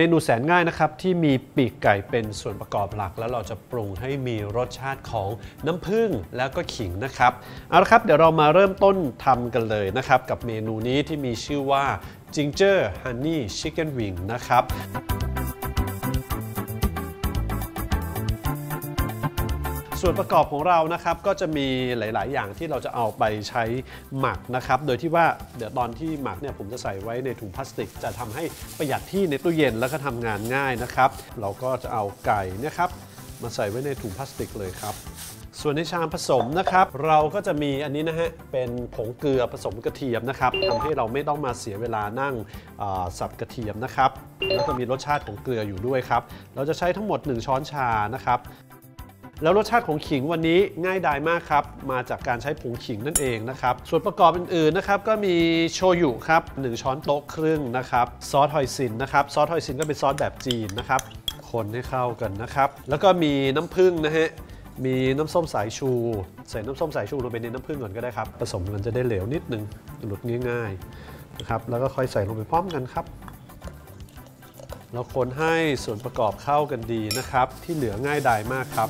เมนูแสนง่ายนะครับที่มีปีกไก่เป็นส่วนประกอบหลัก แล้วเราจะปรุงให้มีรสชาติของน้ำผึ้งแล้วก็ขิงนะครับเอาละครับเดี๋ยวเรามาเริ่มต้นทำกันเลยนะครับกับเมนูนี้ที่มีชื่อว่า Ginger Honey Chicken Wing นะครับ ส่วนประกอบของเรานะครับก็จะมีหลาย ๆ อย่างที่เราจะเอาไปใช้หมักนะครับ โดยที่ว่าเดี๋ยวตอนที่หมักเนี่ยผมจะใส่ไว้ในถุงพลาสติก จะทำให้ประหยัดที่ในตู้เย็นแล้วก็ทำงานง่ายนะครับ เราก็จะเอาไก่นะครับมาใส่ไว้ในถุงพลาสติกเลยครับ ส่วนในชามผสมนะครับ เราก็จะมีอันนี้นะฮะเป็นผงเกลือผสมกระเทียมนะครับทำให้เราไม่ต้องมาเสียเวลานั่งสับกระเทียมนะครับ แล้วก็มีรสชาติของเกลืออยู่ด้วยครับ เราจะใช้ทั้งหมด 1 ช้อนชานะครับ แล้วรสชาติของขิงวันนี้ง่ายดายมากครับ มาจากการใช้ผงขิงนั่นเองนะครับ ส่วนประกอบอื่นๆนะครับก็มีโชยุครับ1ช้อนโต๊ะครึ่งนะครับ ซอสหอยซินนะครับ ซอสหอยซินก็เป็นซอสแบบจีนนะครับ คนให้เข้ากันนะครับ แล้วก็มีน้ำผึ้งนะฮะมีน้ำส้มสายชู ใส่น้ำส้มสายชูลงไปในน้ำผึ้งก่อนก็ได้ครับ ผสมกันจะได้เหลวนิดนึงหลุดง่ายๆนะครับแล้วก็ค่อยใส่ลงไปพร้อมกันครับ เราคนให้ส่วนประกอบเข้ากันดีนะครับ ที่เหลือง่ายดายมากครับ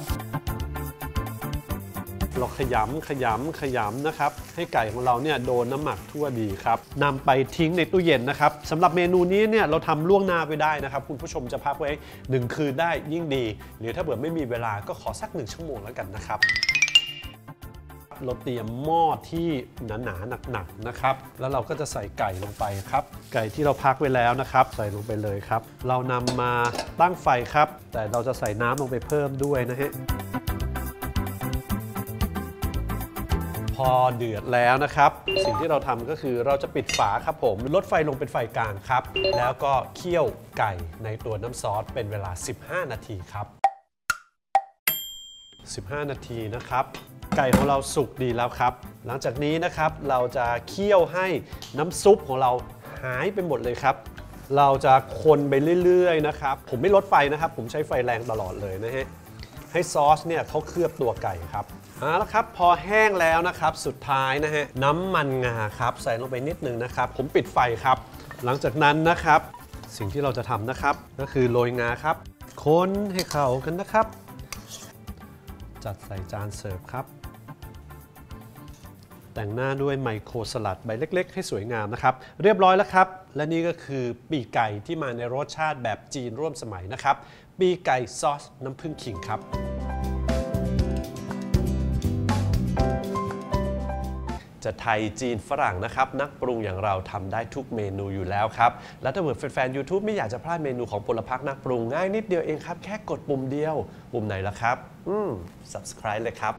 เราขยำขยำขยำนะครับ ให้ไก่ของเราเนี่ยโดนน้ำหมักทั่วดีครับนำไปทิ้งในตู้เย็นนะครับสำหรับเมนูนี้เนี่ยเราทำล่วงหน้าไว้ได้นะครับ คุณผู้ชมจะพักไว้ 1 คืนได้ยิ่งดี หรือถ้าเผื่อไม่มีเวลาก็ขอสัก 1 ชั่วโมงแล้วกันนะครับ เราเตรียมหม้อที่หนาๆหนักๆนะครับ แล้วเราก็จะใส่ไก่ลงไปครับ ไก่ที่เราพักไว้แล้วนะครับ ใส่ลงไปเลยครับ เรานำมาตั้งไฟครับ แต่เราจะใส่น้ำลงไปเพิ่มด้วยนะฮะพอเดือดแล้วนะครับ สิ่งที่เราทำก็คือเราจะปิดฝาครับผมลดไฟลงเป็นไฟกลางครับ แล้วก็เคี่ยวไก่ในตัวน้ำซอสเป็นเวลา 15 นาทีครับ 15 นาทีนะครับ ไก่ของเราสุกดีแล้วครับ หลังจากนี้นะครับเราจะเคี่ยวให้น้ำซุปของเราหายไปหมดเลยครับ เราจะคนไปเรื่อยๆนะครับ ผมไม่ลดไฟนะครับ ผมใช้ไฟแรงตลอดเลยนะฮะให้ซอสเนี่ยเขาเคลือบตัวไก่ครับเอาละครับพอแห้งแล้วนะครับสุดท้ายนะฮะน้ำมันงาครับ ใส่ลงไปนิดนึงนะครับ ผมปิดไฟครับ หลังจากนั้นนะครับ สิ่งที่เราจะทำนะครับ ก็คือโรยงาครับ คนให้เข้ากันนะครับ จัดใส่จานเสิร์ฟครับ แต่งหน้าด้วยไมโครสลัดใบเล็ก ๆ ให้สวยงามนะครับ เรียบร้อยแล้วครับ และนี่ก็คือปีกไก่ที่มาในรสชาติแบบจีนร่วมสมัยนะครับ ปีกไก่ซอสน้ำผึ้งขิงครับจะไทยจีนฝรั่งนะครับ นักปรุงอย่างเราทำได้ทุกเมนูอยู่แล้วครับ และถ้าเกิดแฟนๆ YouTube ไม่อยากจะพลาดเมนูของพลพักนักปรุงง่ายนิดเดียวเองครับ แค่กดปุ่มเดียว ปุ่มไหนล่ะครับ อืม subscribe เลยครับ